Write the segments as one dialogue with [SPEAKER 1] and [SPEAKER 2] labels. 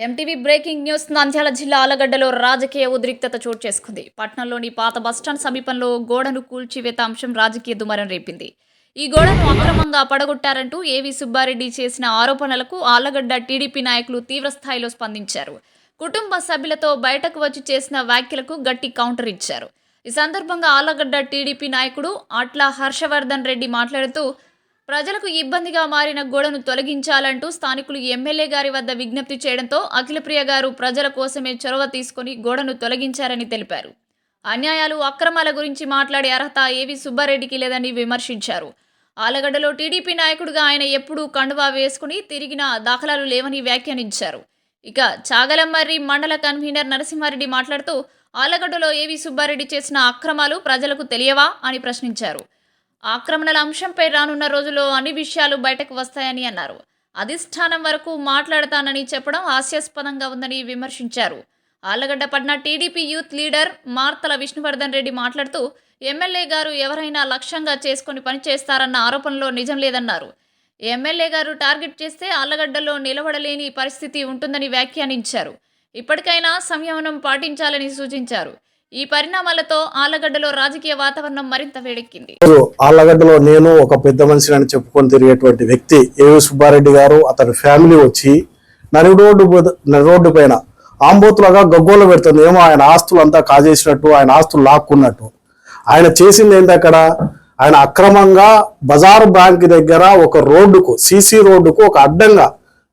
[SPEAKER 1] MTV breaking news Nandyal జిల్లా ఆలగడ్డలో రాజకీయ ఉద్రిక్తత చోటు చేసుకుంది. పట్నంలోని పాత బస్టాండ్ సమీపంలో గోడను కూల్చివేత అంశం రాజకీయ దుమారం రేపింది. ఈ గోడను అక్రమంగా పడగొట్టారంటూ ఏవి సుబ్బారెడ్డి చేసిన ఆరోపణలకు ఆలగడ్డ టీడీపీ నాయకులు తీవ్రస్థాయిలో స్పందించారు. కుటుంబ సభ్యులతో బయటకు వచ్చి చేసిన వ్యాఖ్యలకు గట్టి కౌంటర్ ఇచ్చారు. ఈ సందర్భంగా ఆలగడ్డ టీడీపీ నాయకుడు అట్ల హర్షవర్ధన్ రెడ్డి మాట్లాడుతూ ప్రజలకు ఇబ్బందిగా మారిన గోడను తొలగించాలంటూ స్థానికులు ఎమ్మెల్యే గారి వద్ద విజ్ఞప్తి చేయడంతో అఖిలప్రియ గారు ప్రజల కోసమే చొరవ తీసుకుని గోడను తొలగించారని తెలిపారు. అన్యాయాలు అక్రమాల గురించి మాట్లాడే అర్హత ఏవి సుబ్బారెడ్డికి లేదని విమర్శించారు. ఆలగడ్డలో టీడీపీ నాయకుడిగా ఆయన ఎప్పుడూ కండువా వేసుకుని తిరిగిన దాఖలాలు లేవని వ్యాఖ్యానించారు. ఇక చాగలమర్రి మండల కన్వీనర్ నరసింహారెడ్డి మాట్లాడుతూ ఆలగడ్డలో ఏవి సుబ్బారెడ్డి చేసిన అక్రమాలు ప్రజలకు తెలియవా అని ప్రశ్నించారు. ఆక్రమణల అంశంపై రానున్న రోజుల్లో అన్ని విషయాలు బయటకు వస్తాయని అన్నారు. అధిష్టానం వరకు మాట్లాడతానని చెప్పడం హాస్యాస్పదంగా ఉందని విమర్శించారు. Allagadda పట్న TDP youth leader Martala Vishnuvardhan Reddy మాట్లాడుతూ ఎమ్మెల్యే గారు ఎవరైనా లక్ష్యంగా చేసుకుని పనిచేస్తారన్న ఆరోపణలో నిజం లేదన్నారు. ఎమ్మెల్యే గారు టార్గెట్ చేస్తే ఆళ్ళగడ్డలో నిలబడలేని పరిస్థితి ఉంటుందని వ్యాఖ్యానించారు. ఇప్పటికైనా సంయమనం పాటించాలని సూచించారు. ఈ పరిణామాలతో ఆలగడ్డలో రాజకీయ వాతావరణం మరింత వేడెక్కింది.
[SPEAKER 2] ఆలగడ్డలో నేను ఒక పెద్ద మనిషి అని చెప్పుకొని తిరిగేటువంటి వ్యక్తి ఏవి సుబ్బారెడ్డి గారు అతని ఫ్యామిలీ వచ్చి నడి రోడ్డు నడి రోడ్డు పైన ఆంబోతులాగా గగ్గోలు పెడుతుంది. ఏమో ఆయన ఆస్తులు అంతా కాజేసినట్టు ఆయన ఆస్తులు లాక్కున్నట్టు. ఆయన చేసింది ఏంటి అక్కడ? ఆయన అక్రమంగా బజార్ బ్యాంక్ దగ్గర ఒక రోడ్డుకు సీసీ రోడ్డుకు ఒక అడ్డంగా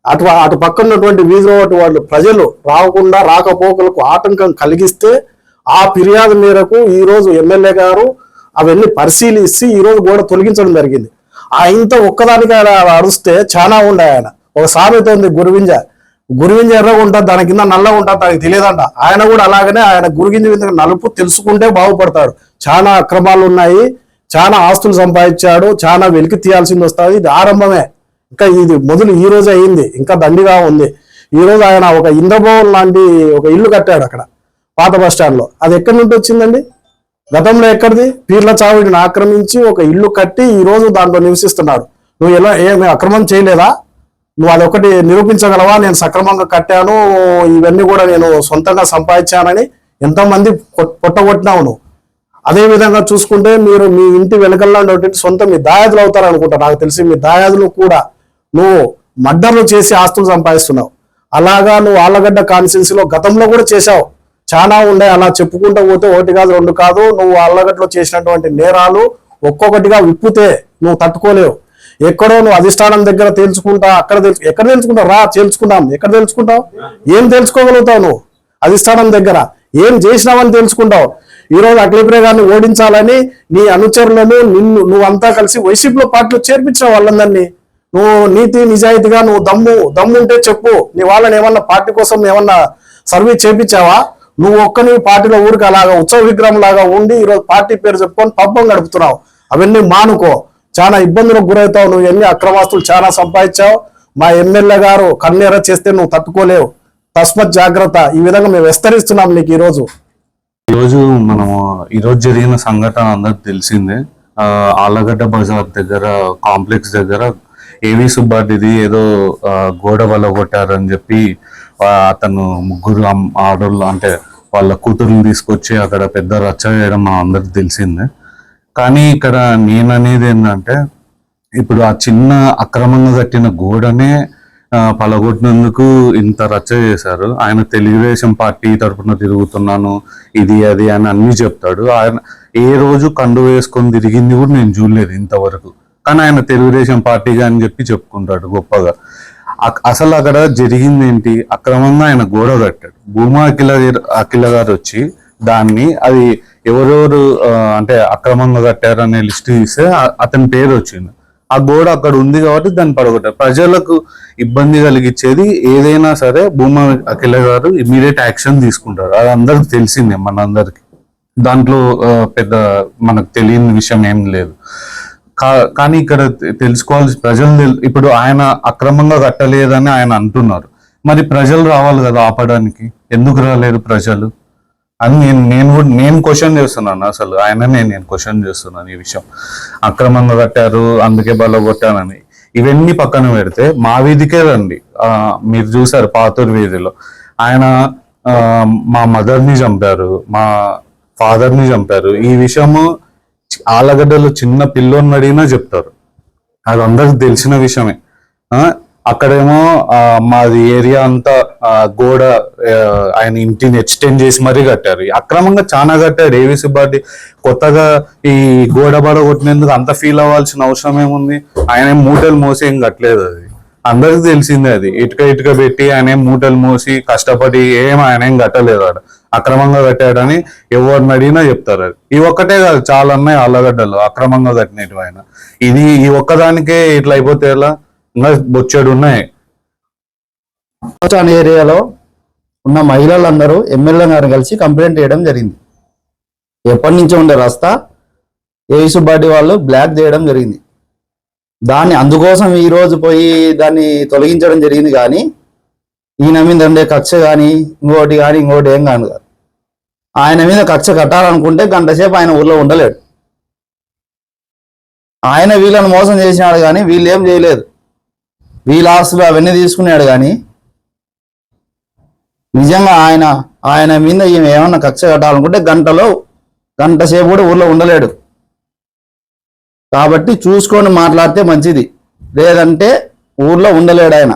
[SPEAKER 2] అటు అటు పక్కన ఉన్నటువంటి వీధి రోడ్డు వాళ్ళు ప్రజలు రాకుండా రాకపోకలకు ఆటంకం కలిగిస్తే ఆ ఫిర్యాదు మేరకు ఈరోజు ఎమ్మెల్యే గారు అవన్నీ పరిశీలిస్తే ఈరోజు గోడ తొలగించడం జరిగింది. ఆ ఇంత ఒక్కదానికి ఆయన అరుస్తే చాలా ఉండే ఆయన. ఒక సామెత ఉంది గురువింజ. గురువింజ ఎర్రగా ఉంటుంది దాని కింద నల్లగా ఉంటుంది దానికి తెలియదంట. ఆయన కూడా అలాగనే ఆయన గురుగింజ మీద నలుపు తెలుసుకుంటే బాగుపడతాడు. చాలా అక్రమాలు ఉన్నాయి చాలా ఆస్తులు సంపాదించాడు చాలా వెలికి తీయాల్సింది వస్తుంది. ఇది ఆరంభమే. ఇంకా ఇది మొదలు ఈ రోజు అయింది. ఇంకా దండిగా ఉంది. ఈ రోజు ఆయన ఒక ఇంద్రభవన్ లాంటి ఒక ఇల్లు కట్టాడు అక్కడ. పాత బస్ స్టాండ్లో. అది ఎక్కడి నుండి వచ్చిందండి? గతంలో ఎక్కడిది? పీర్ల చావిడిని ఆక్రమించి ఒక ఇల్లు కట్టి ఈ రోజు దాంట్లో నివసిస్తున్నాడు నువ్వు ఎలా ఏమి అక్రమం చేయలేదా? నువ్వు అదొకటి నిరూపించగలవా? నేను సక్రమంగా కట్టాను ఇవన్నీ కూడా నేను సొంతంగా సంపాదించానని ఎంతోమంది పొట్టగొట్టినావు నువ్వు. అదే విధంగా చూసుకుంటే మీరు మీ ఇంటి వెనకల్లో ఉన్నటువంటి సొంత మీ దాయాదులు అవుతారు అనుకుంటా. నాకు తెలిసి మీ దాయాదులు కూడా నువ్వు మర్డర్లు చేసి ఆస్తులు సంపాదిస్తున్నావు. అలాగా నువ్వు ఆళ్ళగడ్డ కాన్స్టిట్యున్సీలో గతంలో కూడా చేశావు. చాలా ఉండే అలా చెప్పుకుంటూ పోతే ఒకటి కాదు రెండు కాదు. నువ్వు అల్లగట్లో చేసినటువంటి నేరాలు ఒక్కొక్కటిగా విప్పితే నువ్వు తట్టుకోలేవు. ఎక్కడో నువ్వు అధిష్టానం దగ్గర తేల్చుకుంటా అక్కడ తెలుసు ఎక్కడ తెలుసుకుంటావు రా తెలుసుకుంటాం ఎక్కడ తెలుసుకుంటావు ఏం తెలుసుకోగలుగుతావు నువ్వు? అధిష్టానం దగ్గర. ఏం చేసినావని తెలుసుకుంటావు ఈ రోజు అఖిలప్రియ గారిని ఓడించాలని నీ అనుచరులను నిన్ను నువ్వంతా కలిసి వైసీపీలో పార్టీలో చేర్పించిన వాళ్ళందరినీ. నువ్వు నీతి నిజాయితీగా నువ్వు దమ్ము దమ్ము ఉంటే చెప్పు. నీ వాళ్ళని ఏమన్నా పార్టీ కోసం ఏమన్నా సర్వీస్ చేపించావా? నువ్వు ఒక్కని పార్టీలో ఊరికి అలాగా ఉత్సవ విగ్రహం లాగా ఉండి ఈరోజు పార్టీ పేరు చెప్పుకొని పబ్బం గడుపుతున్నావు. అవన్నీ మానుకో. చాలా ఇబ్బందులకు గురవుతావు. నువ్వు ఎన్ని అక్రమాస్తులు చాలా సంపాదించావు. మా ఎమ్మెల్యే గారు కన్నెర చేస్తే నువ్వు తట్టుకోలేవు. తస్మత్ జాగ్రత్త. ఈ విధంగా మేము విస్తరిస్తున్నాం నీకు ఈరోజు.
[SPEAKER 3] ఈరోజు మనము ఈరోజు జరిగిన సంఘటన అందరికి తెలిసిందే. ఆలగడ్డ బజార్ దగ్గర కాంప్లెక్స్ దగ్గర ఏవి సుబ్బారెడ్డిది ఏదో గోడ వల్ల కొట్టారని చెప్పి అతను ముగ్గురు ఆడోళ్ళు అంటే వాళ్ళ కూతురుని తీసుకొచ్చి అక్కడ పెద్ద రచ్చ చేయడం మా అందరికి తెలిసిందే. కానీ ఇక్కడ నేను అనేది ఏంటంటే ఇప్పుడు ఆ చిన్న అక్రమంగా కట్టిన గోడనే పలగొట్టినందుకు ఇంత రచ్చ చేశారు. ఆయన తెలుగుదేశం పార్టీ తరఫున తిరుగుతున్నాను ఇది అది అని అన్ని చెప్తాడు. ఆయన ఏ రోజు కండు వేసుకొని తిరిగింది కూడా నేను చూడలేదు ఇంతవరకు. కానీ ఆయన తెలుగుదేశం పార్టీగా అని చెప్పి చెప్పుకుంటాడు గొప్పగా. అసలు అక్కడ జరిగింది ఏంటి అక్రమంగా ఆయన గోడ కట్టాడు. భూమా అఖిల అఖిల గారు వచ్చి దాన్ని అది ఎవరెవరు అంటే అక్రమంగా కట్టారు అనే లిస్ట్ తీస్తే అతని పేరు వచ్చింది. ఆ గోడ అక్కడ ఉంది కాబట్టి దాన్ని పడగొట్టారు. ప్రజలకు ఇబ్బంది కలిగించేది ఏదైనా సరే భూమా అఖిల గారు ఇమీడియట్ యాక్షన్ తీసుకుంటారు. అది అందరికి తెలిసిందే మనందరికి. దాంట్లో పెద్ద మనకు తెలియని విషయం ఏం లేదు. కానీ ఇక్కడ తెలుసుకోవాల్సి ప్రజలు ఇప్పుడు ఆయన అక్రమంగా కట్టలేదని ఆయన అంటున్నారు. మరి ప్రజలు రావాలి కదా ఆపడానికి? ఎందుకు రాలేరు ప్రజలు? అని నేను నేను కూడా నేను క్వశ్చన్ చేస్తున్నాను అసలు. ఆయననే నేను క్వశ్చన్ చేస్తున్నాను ఈ విషయం. అక్రమంగా కట్టారు అందుకే బల కొట్టానని ఇవన్నీ పక్కన పెడితే మా వీధికే రండి. మీరు చూసారు పాతూరు వీధిలో. ఆయన మా మదర్ని చంపారు మా ఫాదర్ని చంపారు. ఈ విషయము ఆలగడ్డలో చిన్న పిల్లోని అడిగినా చెప్తారు. అది అందరికి తెలిసిన విషయమే. ఆ, అక్కడేమో ఆ, మాది ఏరియా అంతా ఆ, గోడ ఆయన ఇంటిని ఎక్స్టెండ్ చేసి మరీ కట్టారు. అక్రమంగా చాలా కట్టారు ఏవి సుబ్బారెడ్డి కొత్తగా ఈ గోడ బడ కొట్టినందుకు అంత ఫీల్ అవ్వాల్సిన అవసరం ఏముంది? ఆయన మూటలు మోసి ఏం కట్టలేదు అది. అందరికి తెలిసిందే అది. ఇటుక ఇటుక పెట్టి ఆయన మూటలు మూసి కష్టపడి ఏం ఆయన ఏం కట్టలేదు ఆడ. అక్రమంగా కట్టాడని ఎవరిని అడిగినా చెప్తారు అది. ఈ ఒక్కటే కాదు చాలా ఉన్నాయి అల్లగడ్డలు అక్రమంగా కట్టినట్టు ఆయన. ఇది ఈ ఒక్కదానికే ఇట్లా అయిపోతే ఎలా? ఇంకా బొచ్చెడు ఉన్నాయి.
[SPEAKER 4] ఏరియాలో ఉన్న మహిళలందరూ ఎమ్మెల్యే గారు కలిసి కంప్లైంట్ చేయడం జరిగింది. ఎప్పటి నుంచో ఉండే రస్తా ఏసుబాటి వాళ్ళు బ్లాక్ చేయడం జరిగింది. దాన్ని అందుకోసం ఈ రోజు పోయి దాన్ని తొలగించడం జరిగింది కానీ ఈయన మీద ఉండే కక్ష కానీ ఇంకోటి కానీ ఇంకోటి ఏం కాను కాదు. ఆయన మీద కక్ష కట్టాలనుకుంటే గంట సేపు ఆయన ఊర్లో ఉండలేడు. ఆయన వీళ్ళని మోసం చేసినాడు కానీ వీళ్ళు ఏం చేయలేదు. వీళ్ళ ఆస్తులు అవన్నీ తీసుకున్నాడు కానీ నిజంగా ఆయన ఆయన మీద ఈమె ఏమన్నా కక్ష కట్టాలనుకుంటే గంటలో గంట సేపు కూడా ఊర్లో ఉండలేడు. కాబట్టి చూసుకొని మాట్లాడితే మంచిది. లేదంటే ఊర్లో ఉండలేడు ఆయన.